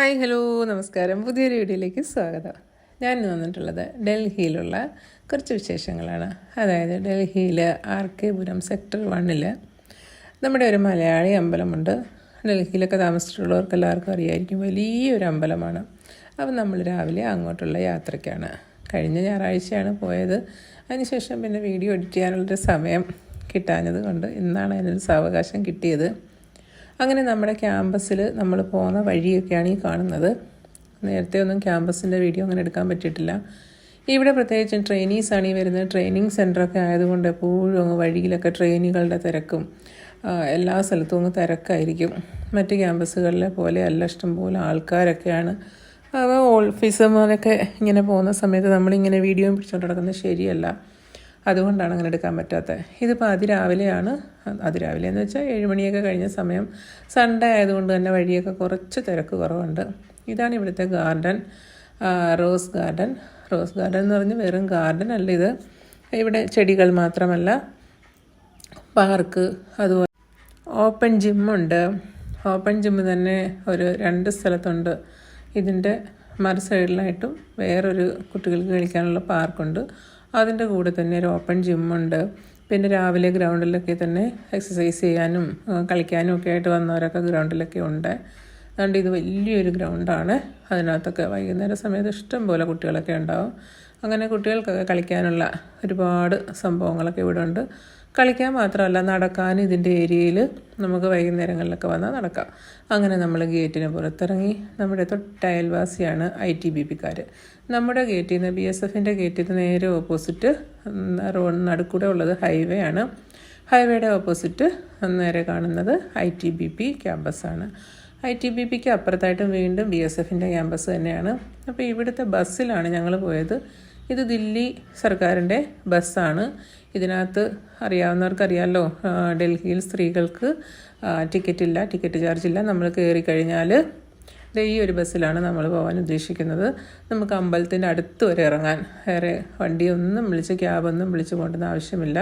Hi hello നമസ്കാരം. പുതിയൊരു വീഡിയോയിലേക്ക് സ്വാഗതം. ഞാൻ ഇന്ന് വന്നിട്ടുള്ളത് ഡൽഹിയിലുള്ള കുറച്ച് വിശേഷങ്ങളാണ്. അതായത് ഡൽഹിയിൽ ആർ കെ പുരം സെക്ടർ വണ്ണിൽ നമ്മുടെ ഒരു മലയാളി അമ്പലമുണ്ട്. ഡൽഹിയിലൊക്കെ താമസിച്ചിട്ടുള്ളവർക്ക് എല്ലാവർക്കും അറിയായിരിക്കും വലിയൊരു അമ്പലമാണ്. അപ്പം നമ്മൾ രാവിലെ അങ്ങോട്ടുള്ള യാത്രയ്ക്കാണ്. കഴിഞ്ഞ ഞായറാഴ്ചയാണ് പോയത്. അതിനുശേഷം പിന്നെ വീഡിയോ എഡിറ്റ് ചെയ്യാനുള്ളൊരു സമയം കിട്ടാഞ്ഞത് കൊണ്ട് ഇന്നാണ് അതിനൊരു സാവകാശം കിട്ടിയത്. അങ്ങനെ നമ്മുടെ ക്യാമ്പസിൽ നമ്മൾ പോകുന്ന വഴിയൊക്കെയാണ് ഈ കാണുന്നത്. നേരത്തെ ഒന്നും ക്യാമ്പസിന്റെ വീഡിയോ അങ്ങനെ എടുക്കാൻ പറ്റിയിട്ടില്ല. ഇവിടെ പ്രത്യേകിച്ചും ട്രെയിനീസാണ് ഈ വരുന്നത്. ട്രെയിനിങ് സെന്ററൊക്കെ ആയതുകൊണ്ട് എപ്പോഴും അങ്ങ് വഴിയിലൊക്കെ ട്രെയിനുകളുടെ തിരക്കും എല്ലാ സ്ഥലത്തും അങ്ങ് തിരക്കായിരിക്കും. മറ്റ് ക്യാമ്പസുകളിലെ പോലെ അല്ല ഇഷ്ടംപോലെ ആൾക്കാരൊക്കെയാണ്. ഓഫീസർമാരൊക്കെ ഇങ്ങനെ പോകുന്ന സമയത്ത് നമ്മളിങ്ങനെ വീഡിയോയും പിടിച്ചുകൊണ്ട് നടക്കുന്നത് ശരിയല്ല. അതുകൊണ്ടാണ് അങ്ങനെ എടുക്കാൻ പറ്റാത്തത്. ഇതിപ്പോൾ അതിരാവിലെയാണ് അതിരാവിലെ എന്ന് വെച്ചാൽ ഏഴ് മണിയൊക്കെ കഴിഞ്ഞ സമയം. സൺഡേ ആയതുകൊണ്ട് തന്നെ വഴിയൊക്കെ കുറച്ച് തിരക്ക് കുറവുണ്ട്. ഇതാണ് ഇവിടുത്തെ garden rose garden rose garden എന്ന് പറഞ്ഞ് വെറും ഗാർഡൻ അല്ല ഇത്. ഇവിടെ ചെടികൾ മാത്രമല്ല പാർക്ക് അതുപോലെ ഓപ്പൺ ജിമ്മുണ്ട് ഓപ്പൺ ജിമ്മ് തന്നെ ഒരു രണ്ട് സ്ഥലത്തുണ്ട്. ഇതിന്റെ മറു സൈഡിലായിട്ടും വേറൊരു കുട്ടികൾക്ക് കളിക്കാനുള്ള പാർക്കുണ്ട് അതിന്റെ കൂടെ തന്നെ ഒരു ഓപ്പൺ ജിമ്മുണ്ട് പിന്നെ രാവിലെ ഗ്രൗണ്ടിലൊക്കെ തന്നെ എക്സസൈസ് ചെയ്യാനും കളിക്കാനും ഒക്കെ ആയിട്ട് വന്നവരൊക്കെ ഗ്രൗണ്ടിലൊക്കെ ഉണ്ട്. അതുകൊണ്ട് ഇത് വലിയൊരു ഗ്രൗണ്ടാണ് അതിനകത്തൊക്കെ വൈകുന്നേര സമയത്ത് ഇഷ്ടം പോലെ കുട്ടികളൊക്കെ ഉണ്ടാവും. അങ്ങനെ കുട്ടികൾക്കൊക്കെ കളിക്കാനുള്ള ഒരുപാട് സംഭവങ്ങളൊക്കെ ഇവിടെ ഉണ്ട്. കളിക്കാൻ മാത്രമല്ല നടക്കാൻ ഇതിന്റെ ഏരിയയിൽ നമുക്ക് വൈകുന്നേരങ്ങളിലൊക്കെ വന്നാൽ നടക്കാം. അങ്ങനെ നമ്മൾ ഗേറ്റിന് പുറത്തിറങ്ങി നമ്മുടെ തൊട്ട് അയൽവാസിയാണ് ഐ ടി ബി പിക്കാർ നമ്മുടെ ഗേറ്റിൽ നിന്ന് ബി എസ് എഫിന്റെ ഗേറ്റിൽ നിന്ന് നേരെ ഓപ്പോസിറ്റ് റോഡ് നടുക്കൂടെ ഉള്ളത് ഹൈവേ ആണ്. ഹൈവേയുടെ ഓപ്പോസിറ്റ് നേരെ കാണുന്നത് ഐ ടി ബി പി ക്യാമ്പസാണ് ഐ ടി ബി പിക്ക് അപ്പുറത്തായിട്ടും വീണ്ടും ബി എസ് എഫിന്റെ ക്യാമ്പസ് തന്നെയാണ്. അപ്പോൾ ഇവിടുത്തെ ബസ്സിലാണ് ഞങ്ങൾ പോയത്. ഇത് ദില്ലി സർക്കാരിന്റെ ബസ്സാണ്. ഇതിനകത്ത് അറിയാവുന്നവർക്ക് അറിയാമല്ലോ ആ, ഡൽഹിയിൽ സ്ത്രീകൾക്ക് ടിക്കറ്റ് ഇല്ല ടിക്കറ്റ് ചാർജ് ഇല്ല നമ്മൾ കയറി കഴിഞ്ഞാൽ ഈ ഒരു ബസ്സിലാണ് നമ്മൾ പോകാൻ ഉദ്ദേശിക്കുന്നത്. നമുക്ക് അമ്പലത്തിന്റെ അടുത്ത് വരെ ഇറങ്ങാൻ. വേറെ വണ്ടിയൊന്നും വിളിച്ച് ക്യാബൊന്നും വിളിച്ച് പോകേണ്ടത് ആവശ്യമില്ല.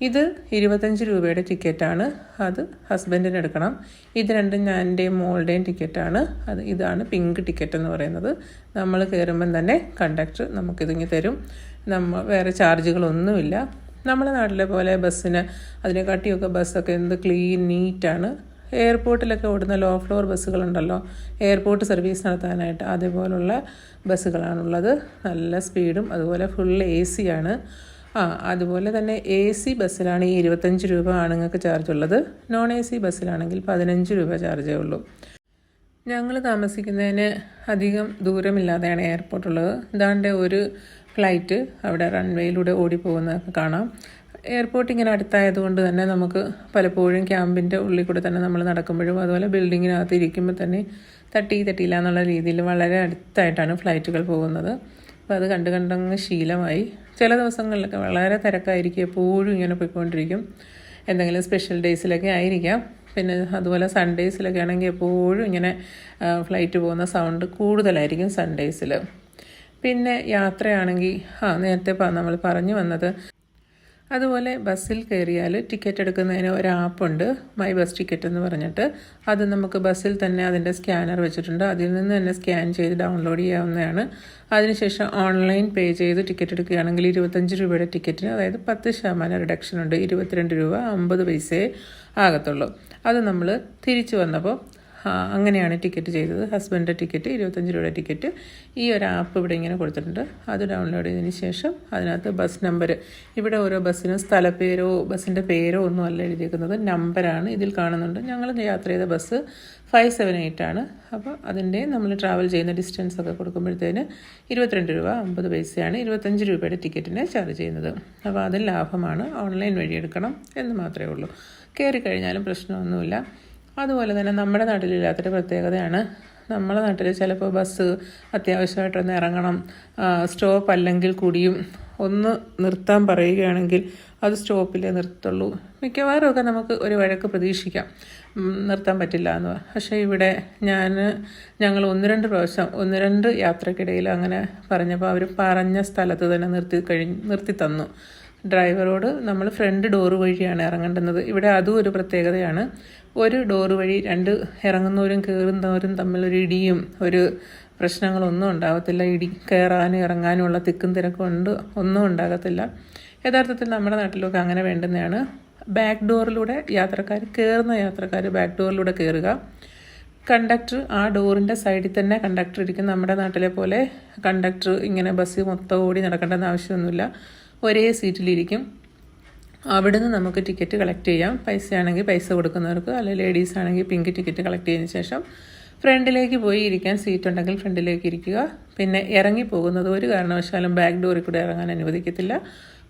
ഇത് ഇരുപത്തഞ്ച് രൂപയുടെ ടിക്കറ്റാണ്. അത് ഹസ്ബൻഡിന് എടുക്കണം. ഇത് രണ്ടും ഞാൻ എന്റെയും മോളുടെയും ടിക്കറ്റാണ്. അത് ഇതാണ് പിങ്ക് ടിക്കറ്റ് എന്ന് പറയുന്നത്. നമ്മൾ കയറുമ്പം തന്നെ കണ്ടക്ടർ നമുക്കിതിങ്ങി തരും. നമ്മൾ വേറെ ചാർജുകളൊന്നുമില്ല. നമ്മുടെ നാട്ടിലെ പോലെ ബസ്സിന് അതിനെക്കാട്ടിയൊക്കെ ബസ്സൊക്കെ എന്ത് ക്ലീൻ നീറ്റാണ്. എയർപോർട്ടിലൊക്കെ ഓടുന്ന ലോ ഫ്ലോർ ബസ്സുകളുണ്ടല്ലോ. എയർപോർട്ട് സർവീസ് നടത്താനായിട്ട് അതേപോലുള്ള ബസ്സുകളാണുള്ളത്. നല്ല സ്പീഡും അതുപോലെ ഫുൾ എ സി ആണ് ആ അതുപോലെ തന്നെ എ സി ബസ്സിലാണ് ഈ ഇരുപത്തഞ്ച് രൂപ ആണുങ്ങൾക്ക് ചാർജ് ഉള്ളത് നോൺ എ സി ബസ്സിലാണെങ്കിൽ പതിനഞ്ച് രൂപ ചാർജേ ഉള്ളൂ. ഞങ്ങൾ താമസിക്കുന്നതിന് അധികം ദൂരമില്ലാതെയാണ് എയർപോർട്ടുള്ളത്. ഇതാണ്ട് ഒരു ഫ്ലൈറ്റ് അവിടെ റൺവേയിലൂടെ ഓടിപ്പോകുന്നതൊക്കെ കാണാം. എയർപോർട്ട് ഇങ്ങനെ അടുത്തായതുകൊണ്ട് തന്നെ നമുക്ക് പലപ്പോഴും ക്യാമ്പിന്റെ ഉള്ളിൽ കൂടെ തന്നെ നമ്മൾ നടക്കുമ്പോഴും അതുപോലെ ബിൽഡിങ്ങിനകത്ത് ഇരിക്കുമ്പോൾ തന്നെ തട്ടി തട്ടിയില്ല എന്നുള്ള രീതിയിൽ വളരെ അടുത്തായിട്ടാണ് ഫ്ലൈറ്റുകൾ പോകുന്നത്. അപ്പോൾ അത് കണ്ട് കണ്ടങ്ങ് ശീലമായി. ചില ദിവസങ്ങളിലൊക്കെ വളരെ തിരക്കായിരിക്കും. എപ്പോഴും ഇങ്ങനെ പോയിക്കൊണ്ടിരിക്കും. എന്തെങ്കിലും സ്പെഷ്യൽ ഡേയ്സിലൊക്കെ ആയിരിക്കാം. പിന്നെ അതുപോലെ സൺഡേയ്സിലൊക്കെ ആണെങ്കിൽ എപ്പോഴും ഇങ്ങനെ ഫ്ലൈറ്റ് പോകുന്ന സൗണ്ട് കൂടുതലായിരിക്കും സൺഡേയ്സിൽ പിന്നെ യാത്രയാണെങ്കിൽ ആ നേരത്തെ നമ്മൾ പറഞ്ഞു വന്നത് അതുപോലെ ബസ്സിൽ കയറിയാൽ ടിക്കറ്റ് എടുക്കുന്നതിന് ഒരു ആപ്പുണ്ട് മൈ ബസ് ടിക്കറ്റ് എന്ന് പറഞ്ഞിട്ട്. അത് നമുക്ക് ബസ്സിൽ തന്നെ അതിന്റെ സ്കാനർ വെച്ചിട്ടുണ്ട്. അതിൽ നിന്ന് തന്നെ സ്കാൻ ചെയ്ത് ഡൗൺലോഡ് ചെയ്യാവുന്നതാണ്. അതിനുശേഷം ഓൺലൈൻ പേ ചെയ്ത് ടിക്കറ്റ് എടുക്കുകയാണെങ്കിൽ ഇരുപത്തഞ്ച് രൂപയുടെ ടിക്കറ്റിന് അതായത് പത്ത് ശതമാനം റിഡക്ഷൻ ഉണ്ട്. ഇരുപത്തിരണ്ട് രൂപ അമ്പത് പൈസയെ ആകത്തുള്ളൂ. അത് നമ്മൾ തിരിച്ചു വന്നപ്പോൾ അങ്ങനെയാണ് ടിക്കറ്റ് ചെയ്തത്. ഹസ്ബൻഡിന്റെ ടിക്കറ്റ് ഇരുപത്തഞ്ച് രൂപയുടെ ടിക്കറ്റ്. ഈ ഒരു ആപ്പ് ഇവിടെ ഇങ്ങനെ കൊടുത്തിട്ടുണ്ട്. അത് ഡൗൺലോഡ് ചെയ്തതിന് ശേഷം അതിനകത്ത് ബസ് നമ്പർ ഇവിടെ ഓരോ ബസ്സിനും സ്ഥലപ്പേരോ ബസ്സിന്റെ പേരോ ഒന്നും അല്ല എഴുതിയിരിക്കുന്നത് നമ്പറാണ് ഇതിൽ കാണുന്നുണ്ട്. ഞങ്ങൾ യാത്ര ചെയ്ത ബസ് ഫൈവ് സെവൻ എയ്റ്റ് ആണ്. അപ്പോൾ അതിന്റെ നമ്മൾ ട്രാവൽ ചെയ്യുന്ന ഡിസ്റ്റൻസ് ഒക്കെ കൊടുക്കുമ്പോഴത്തേന് ഇരുപത്തിരണ്ട് രൂപ അമ്പത് പൈസയാണ് ഇരുപത്തഞ്ച് രൂപയുടെ ടിക്കറ്റിന് ചാർജ് ചെയ്യുന്നത്. അപ്പോൾ അത് ലാഭമാണ്. ഓൺലൈൻ വഴി എടുക്കണം എന്ന് മാത്രമേ ഉള്ളൂ. കയറി കഴിഞ്ഞാലും പ്രശ്നമൊന്നുമില്ല. അതുപോലെ തന്നെ നമ്മുടെ നാട്ടിലില്ലാത്തൊരു പ്രത്യേകതയാണ് നമ്മുടെ നാട്ടിൽ ചിലപ്പോൾ ബസ് അത്യാവശ്യമായിട്ടൊന്ന് ഇറങ്ങണം സ്റ്റോപ്പ് അല്ലെങ്കിൽ കൂടിയും ഒന്ന് നിർത്താൻ പറയുകയാണെങ്കിൽ അത് സ്റ്റോപ്പിലേ നിർത്തുള്ളൂ. മിക്കവാറും ഒക്കെ നമുക്ക് ഒരു വഴക്ക് പ്രതീക്ഷിക്കാം. നിർത്താൻ പറ്റില്ല എന്ന്. പക്ഷേ ഇവിടെ ഞാൻ ഞങ്ങൾ ഒന്ന് രണ്ട് പ്രാവശ്യം ഒന്ന് രണ്ട് യാത്രക്കിടയിൽ അങ്ങനെ പറഞ്ഞപ്പോൾ അവർ പറഞ്ഞ സ്ഥലത്ത് തന്നെ നിർത്തി കഴിഞ്ഞ് നിർത്തി തന്നു. ഡ്രൈവറോട് നമ്മൾ ഫ്രണ്ട് ഡോറ് വഴിയാണ് ഇറങ്ങേണ്ടുന്നത്. ഇവിടെ അതും ഒരു പ്രത്യേകതയാണ്. ഒരു ഡോറ് വഴി രണ്ട് ഇറങ്ങുന്നവരും കയറുന്നവരും തമ്മിലൊരു ഇടിയും ഒരു പ്രശ്നങ്ങളൊന്നും ഉണ്ടാകത്തില്ല. ഇടി കയറാനും ഇറങ്ങാനും ഉള്ള തിക്കും തിരക്കും ഉണ്ട് ഒന്നും ഉണ്ടാകത്തില്ല. യഥാർത്ഥത്തിൽ നമ്മുടെ നാട്ടിലൊക്കെ അങ്ങനെ വേണ്ടുന്നതാണ്. ബാക്ക് ഡോറിലൂടെ യാത്രക്കാർ കയറുന്ന യാത്രക്കാർ ബാക്ക് ഡോറിലൂടെ കയറുക കണ്ടക്ടർ ആ ഡോറിന്റെ സൈഡിൽ തന്നെ കണ്ടക്ടർ ഇരിക്കും. നമ്മുടെ നാട്ടിലെ പോലെ കണ്ടക്ടർ ഇങ്ങനെ ബസ് മൊത്തം ഓടി നടക്കേണ്ടെന്ന് ആവശ്യമൊന്നുമില്ല. ഒരേ സീറ്റിലിരിക്കും. അവിടുന്ന് നമുക്ക് ടിക്കറ്റ് കളക്ട് ചെയ്യാം. പൈസയാണെങ്കിൽ പൈസ കൊടുക്കുന്നവർക്ക് അല്ലെങ്കിൽ ലേഡീസ് ആണെങ്കിൽ പിങ്ക് ടിക്കറ്റ് കളക്ട് ചെയ്തതിന് ശേഷം ഫ്രണ്ടിലേക്ക് പോയി ഇരിക്കാൻ സീറ്റ് ഉണ്ടെങ്കിൽ ഫ്രണ്ടിലേക്ക് ഇരിക്കുക. പിന്നെ ഇറങ്ങി പോകുന്നത് ഒരു കാരണവശാലും ബാക്ക് ഡോറിൽ കൂടെ ഇറങ്ങാൻ അനുവദിക്കത്തില്ല.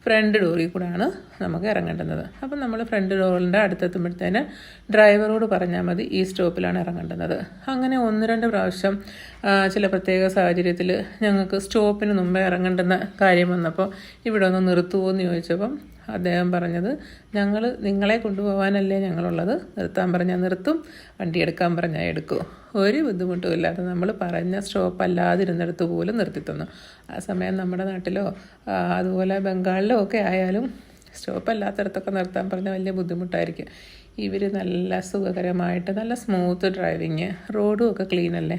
ഫ്രണ്ട് ഡോറിൽ കൂടെയാണ് നമുക്ക് ഇറങ്ങേണ്ടുന്നത്. അപ്പം നമ്മൾ ഫ്രണ്ട് ഡോറിന്റെ അടുത്തെത്തുമ്പോഴത്തേന് ഡ്രൈവറോട് പറഞ്ഞാൽ മതി ഈ സ്റ്റോപ്പിലാണ് ഇറങ്ങേണ്ടുന്നത്. അങ്ങനെ ഒന്ന് രണ്ട് പ്രാവശ്യം ചില പ്രത്യേക സാഹചര്യത്തിൽ ഞങ്ങൾക്ക് സ്റ്റോപ്പിന് മുമ്പേ ഇറങ്ങേണ്ടുന്ന കാര്യം വന്നപ്പോൾ ഇവിടെ ഒന്ന് നിർത്തുമോ എന്ന് ചോദിച്ചപ്പം അദ്ദേഹം പറഞ്ഞത് ഞങ്ങൾ നിങ്ങളെ കൊണ്ടുപോകാനല്ലേ ഞങ്ങളുള്ളത്? നിർത്താൻ പറഞ്ഞാൽ നിർത്തും വണ്ടി എടുക്കാൻ പറഞ്ഞാൽ എടുക്കും. ഒരു ബുദ്ധിമുട്ടും ഇല്ലാതെ നമ്മൾ പറഞ്ഞ സ്റ്റോപ്പ് അല്ലാതിരുന്നിടത്ത് പോലും നിർത്തിത്തന്നു ആ സമയം നമ്മുടെ നാട്ടിലോ അതുപോലെ ബംഗാളിലോ ഒക്കെ ആയാലും സ്റ്റോപ്പ് അല്ലാത്തടത്തൊക്കെ നിർത്താൻ പറഞ്ഞാൽ വലിയ ബുദ്ധിമുട്ടായിരിക്കും. ഇവർ നല്ല സുഖകരമായിട്ട് നല്ല സ്മൂത്ത് ഡ്രൈവിങ് റോഡും ഒക്കെ ക്ലീൻ അല്ലേ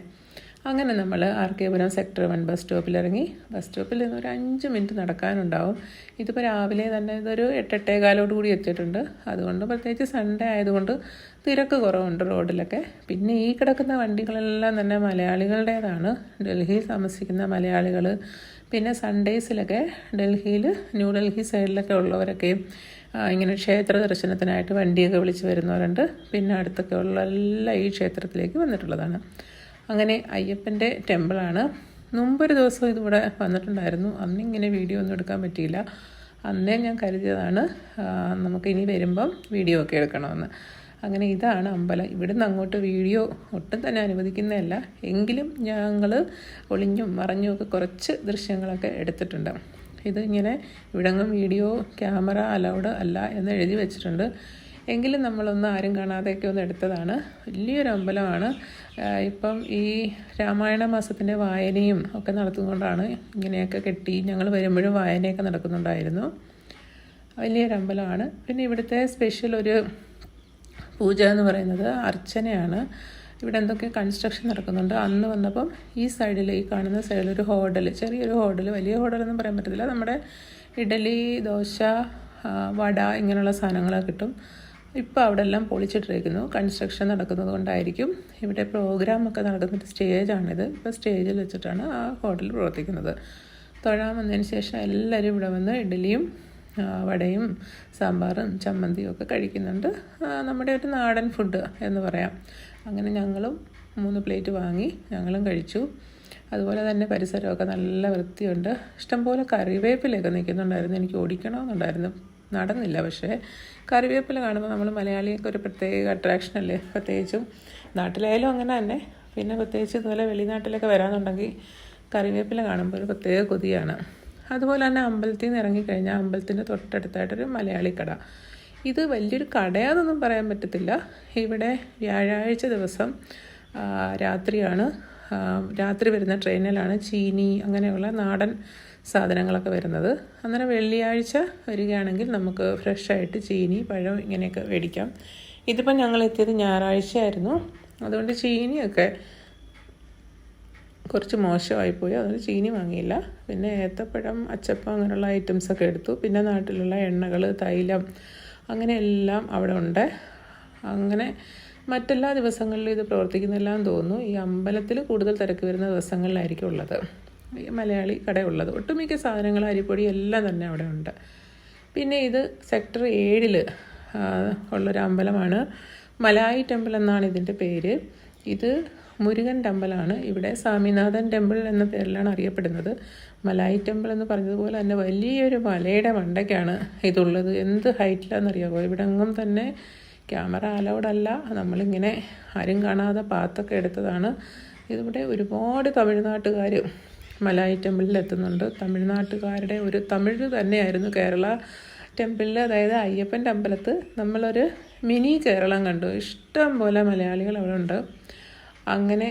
അങ്ങനെ നമ്മൾ R K Puram sector one bus സ്റ്റോപ്പിൽ ഇറങ്ങി ബസ് സ്റ്റോപ്പിൽ നിന്ന് ഒരു അഞ്ച് മിനിറ്റ് നടക്കാനുണ്ടാവും. ഇതിപ്പോൾ രാവിലെ തന്നെ ഇതൊരു എട്ടെട്ടേകാലോട് കൂടി എത്തിയിട്ടുണ്ട്. അതുകൊണ്ട് പ്രത്യേകിച്ച് സൺഡേ ആയതുകൊണ്ട് തിരക്ക് കുറവുണ്ട് റോഡിലൊക്കെ. പിന്നെ ഈ കിടക്കുന്ന വണ്ടികളെല്ലാം തന്നെ മലയാളികളുടേതാണ്. ഡൽഹിയിൽ താമസിക്കുന്ന മലയാളികൾ പിന്നെ സൺഡേസിലൊക്കെ ഡൽഹിയിൽ ന്യൂഡൽഹി സൈഡിലൊക്കെ ഉള്ളവരൊക്കെ ഇങ്ങനെ ക്ഷേത്ര ദർശനത്തിനായിട്ട് വണ്ടിയൊക്കെ വിളിച്ച് വരുന്നവരുണ്ട്. പിന്നെ അടുത്തൊക്കെ ഉള്ള എല്ലാം ഈ ക്ഷേത്രത്തിലേക്ക് വന്നിട്ടുള്ളതാണ്. അങ്ങനെ അയ്യപ്പന്റെ ടെമ്പിളാണ്. മുമ്പൊരു ദിവസം ഇതിവിടെ വന്നിട്ടുണ്ടായിരുന്നു. അന്നിങ്ങനെ വീഡിയോ ഒന്നും എടുക്കാൻ പറ്റിയില്ല. അന്നേ ഞാൻ കരുതിയതാണ് നമുക്ക് ഇനി വരുമ്പം വീഡിയോ ഒക്കെ എടുക്കണമെന്ന്. അങ്ങനെ ഇതാണ് അമ്പലം. ഇവിടുന്ന് അങ്ങോട്ട് വീഡിയോ ഒട്ടും തന്നെ അനുവദിക്കുന്നതല്ല. എങ്കിലും ഞങ്ങൾ ഒളിഞ്ഞും മറഞ്ഞും ഒക്കെ കുറച്ച് ദൃശ്യങ്ങളൊക്കെ എടുത്തിട്ടുണ്ട്. ഇത് ഇങ്ങനെ ഇവിടെങ്ങും വീഡിയോ ക്യാമറ അലൗഡ് അല്ല എന്ന് എഴുതി വെച്ചിട്ടുണ്ട്. എങ്കിലും നമ്മളൊന്ന് ആരും കാണാതെയൊക്കെ ഒന്ന് എടുത്തതാണ്. വലിയൊരു അമ്പലമാണ്. ഇപ്പം ഈ രാമായണ മാസത്തിന്റെ വായനയും ഒക്കെ നടത്തുന്നതുകൊണ്ടാണ് ഇങ്ങനെയൊക്കെ കെട്ടി ഞങ്ങൾ വരുമ്പോഴും വായനയൊക്കെ നടക്കുന്നുണ്ടായിരുന്നു. വലിയൊരു അമ്പലമാണ്. പിന്നെ ഇവിടുത്തെ സ്പെഷ്യൽ ഒരു പൂജ എന്ന് പറയുന്നത് അർച്ചനയാണ്. ഇവിടെ എന്തൊക്കെ കൺസ്ട്രക്ഷൻ നടക്കുന്നുണ്ട്. അന്ന് വന്നപ്പം ഈ സൈഡിൽ ഈ കാണുന്ന സൈഡിൽ ഒരു ഹോട്ടൽ ചെറിയൊരു ഹോട്ടൽ വലിയ ഹോട്ടലൊന്നും പറയാൻ പറ്റത്തില്ല. നമ്മുടെ ഇഡലി ദോശ വട ഇങ്ങനെയുള്ള സാധനങ്ങളൊക്കെ കിട്ടും. ഇപ്പോൾ അവിടെ എല്ലാം പൊളിച്ചിട്ടിരിക്കുന്നു. കൺസ്ട്രക്ഷൻ നടക്കുന്നത് കൊണ്ടായിരിക്കും. ഇവിടെ പ്രോഗ്രാമൊക്കെ നടക്കുന്ന സ്റ്റേജാണിത് ഇപ്പോൾ സ്റ്റേജിൽ വെച്ചിട്ടാണ് ആ ഹോട്ടൽ പ്രവർത്തിക്കുന്നത്. തൊഴാൻ വന്നതിന് ശേഷം എല്ലാവരും ഇവിടെ വന്ന് ഇഡ്ഡലിയും വടയും സാമ്പാറും ചമ്മന്തിയും ഒക്കെ കഴിക്കുന്നുണ്ട്. നമ്മുടെ ഒരു നാടൻ ഫുഡ് എന്ന് പറയാം. അങ്ങനെ ഞങ്ങളും മൂന്ന് പ്ലേറ്റ് വാങ്ങി ഞങ്ങളും കഴിച്ചു. അതുപോലെ തന്നെ പരിസരമൊക്കെ നല്ല വൃത്തിയുണ്ട്. ഇഷ്ടംപോലെ കറിവേപ്പിലൊക്കെ നിൽക്കുന്നുണ്ടായിരുന്നു. എനിക്ക് ഓടിക്കണമെന്നുണ്ടായിരുന്നു. നടന്നില്ല. പക്ഷേ കറിവേപ്പില കാണുമ്പോൾ നമ്മൾ മലയാളികൾക്ക് ഒരു പ്രത്യേക അട്രാക്ഷൻ അല്ലേ? പ്രത്യേകിച്ചും നാട്ടിലായാലും അങ്ങനെ തന്നെ. പിന്നെ പ്രത്യേകിച്ച് ഇതുപോലെ വെളിനാട്ടിലൊക്കെ വരാമെന്നുണ്ടെങ്കിൽ കറിവേപ്പില കാണുമ്പോൾ ഒരു പ്രത്യേക കൊതിയാണ്. അതുപോലെ തന്നെ അമ്പലത്തിൽ നിന്ന് ഇറങ്ങിക്കഴിഞ്ഞാൽ അമ്പലത്തിന്റെ തൊട്ടടുത്തായിട്ടൊരു മലയാളി കട ഇത് വലിയൊരു കടയാണെന്നൊന്നും പറയാൻ പറ്റത്തില്ല. ഇവിടെ വ്യാഴാഴ്ച ദിവസം രാത്രിയാണ്. രാത്രി വരുന്ന ട്രെയിനിലാണ് ചീനി അങ്ങനെയുള്ള നാടൻ സാധനങ്ങളൊക്കെ വരുന്നത്. അന്നേരം വെള്ളിയാഴ്ച വരികയാണെങ്കിൽ നമുക്ക് ഫ്രഷായിട്ട് ചീനി പഴം ഇങ്ങനെയൊക്കെ മേടിക്കാം. ഇതിപ്പം ഞങ്ങൾ എത്തിയത് ഞായറാഴ്ച ആയിരുന്നു അതുകൊണ്ട് ചീനിയൊക്കെ കുറച്ച് മോശമായിപ്പോയി അതുകൊണ്ട് ചീനി വാങ്ങിയില്ല. പിന്നെ ഏത്തപ്പഴം അച്ചപ്പം അങ്ങനെയുള്ള ഐറ്റംസൊക്കെ എടുത്തു. പിന്നെ നാട്ടിലുള്ള എണ്ണകൾ തൈലം അങ്ങനെ എല്ലാം അവിടെ ഉണ്ട്. അങ്ങനെ മറ്റെല്ലാ ദിവസങ്ങളിലും ഇത് പ്രവർത്തിക്കുന്നില്ല എന്ന് തോന്നുന്നു. ഈ അമ്പലത്തിൽ കൂടുതൽ തിരക്ക് വരുന്ന ദിവസങ്ങളിലായിരിക്കും ഉള്ളത്. മലയാളി കടയുള്ളത്. ഒട്ടുമിക്ക സാധനങ്ങൾ അരിപ്പൊടി എല്ലാം തന്നെ അവിടെ ഉണ്ട്. പിന്നെ ഇത് സെക്ടർ ഏഴിൽ ഉള്ളൊരു അമ്പലമാണ്. മലായി ടെമ്പിൾ എന്നാണ് ഇതിന്റെ പേര്. ഇത് മുരുകൻ ടെമ്പിളാണ്. ഇവിടെ സ്വാമിനാഥൻ ടെമ്പിൾ എന്ന പേരിലാണ് അറിയപ്പെടുന്നത്. മലായി ടെമ്പിൾ എന്ന് പറഞ്ഞതുപോലെ തന്നെ വലിയൊരു മലയുടെ മണ്ടയ്ക്കാണ് ഇതുള്ളത്. എന്ത് ഹൈറ്റിലാണെന്നറിയാമോ ഇവിടെ എങ്ങും തന്നെ ക്യാമറ അലൗഡല്ല നമ്മളിങ്ങനെ ആരും കാണാതെ പാത്തൊക്കെ എടുത്തതാണ്. ഇതിവിടെ ഒരുപാട് തമിഴ്നാട്ടുകാർ മലായി ടെമ്പിളിൽ എത്തുന്നുണ്ട്. തമിഴ്നാട്ടുകാരുടെ ഒരു തമിഴ് തന്നെയായിരുന്നു കേരള ടെമ്പിളിൽ അതായത് അയ്യപ്പന്റെ അമ്പലത്ത് നമ്മളൊരു മിനി കേരളം കണ്ടു. ഇഷ്ടം പോലെ മലയാളികൾ അവിടെ ഉണ്ട്. അങ്ങനെ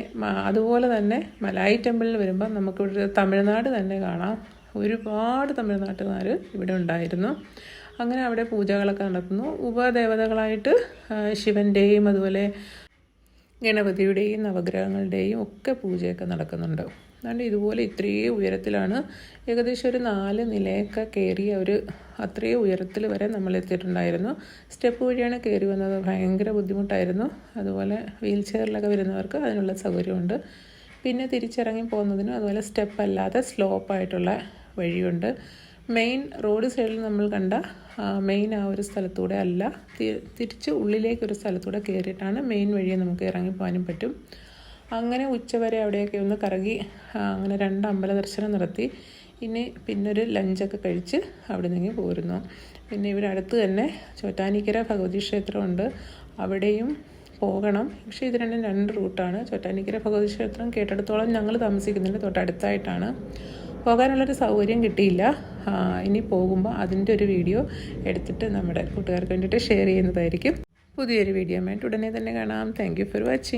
അതുപോലെ തന്നെ മലായി ടെമ്പിളിൽ വരുമ്പോൾ നമുക്കിവിടെ തമിഴ്നാട് തന്നെ കാണാം. ഒരുപാട് തമിഴ്നാട്ടുകാർ ഇവിടെ ഉണ്ടായിരുന്നു. അങ്ങനെ അവിടെ പൂജകളൊക്കെ നടത്തുന്നു ഉപദേവതകളായിട്ട് ശിവന്റെയും അതുപോലെ ഗണപതിയുടെയും നവഗ്രഹങ്ങളുടെയും ഒക്കെ പൂജയൊക്കെ നടക്കുന്നുണ്ട്. അതുകൊണ്ട് ഇതുപോലെ ഇത്രയും ഉയരത്തിലാണ് ഏകദേശം ഒരു നാല് നിലയൊക്കെ കയറിയ ഒരു അത്രയും ഉയരത്തിൽ വരെ നമ്മൾ എത്തിയിട്ടുണ്ടായിരുന്നു. സ്റ്റെപ്പ് വഴിയാണ് കയറി വന്നത്. ഭയങ്കര ബുദ്ധിമുട്ടായിരുന്നു. അതുപോലെ വീൽ ചെയറിലൊക്കെ വരുന്നവർക്ക് അതിനുള്ള സൗകര്യമുണ്ട്. പിന്നെ തിരിച്ചിറങ്ങി പോകുന്നതിനും അതുപോലെ സ്റ്റെപ്പ് അല്ലാതെ സ്ലോപ്പായിട്ടുള്ള വഴിയുണ്ട്. മെയിൻ റോഡ് സൈഡിൽ നമ്മൾ കണ്ട മെയിൻ ആ ഒരു സ്ഥലത്തൂടെ അല്ല തിരിച്ച് ഉള്ളിലേക്കൊരു സ്ഥലത്തൂടെ കയറിയിട്ടാണ് മെയിൻ വഴി നമുക്ക് ഇറങ്ങിപ്പോകാനും പറ്റും. അങ്ങനെ ഉച്ചവരെ അവിടെയൊക്കെ ഒന്ന് കറങ്ങി അങ്ങനെ രണ്ട് അമ്പല ദർശനം നടത്തി. ഇനി പിന്നൊരു ലഞ്ചൊക്കെ കഴിച്ച് അവിടെ നിന്ന് പോരുന്നു. പിന്നെ ഇവിടെ അടുത്ത് തന്നെ ചോറ്റാനിക്കര ഭഗവതി ക്ഷേത്രമുണ്ട്. അവിടെയും പോകണം. പക്ഷേ ഇത് രണ്ടും രണ്ട് റൂട്ടാണ്. ചോറ്റാനിക്കര ഭഗവതി ക്ഷേത്രം കേട്ടിടത്തോളം ഞങ്ങൾ താമസിക്കുന്നുണ്ട്. തൊട്ടടുത്തായിട്ടാണ്. പോകാനുള്ളൊരു സൗകര്യം കിട്ടിയില്ല. ഇനി പോകുമ്പോൾ അതിന്റെ ഒരു വീഡിയോ എടുത്തിട്ട് നമ്മുടെ കൂട്ടുകാർക്ക് വേണ്ടിയിട്ട് ഷെയർ ചെയ്യുന്നതായിരിക്കും. പുതിയൊരു വീഡിയോ ആയിട്ട് ഉടനെ തന്നെ കാണാം. Thank for watching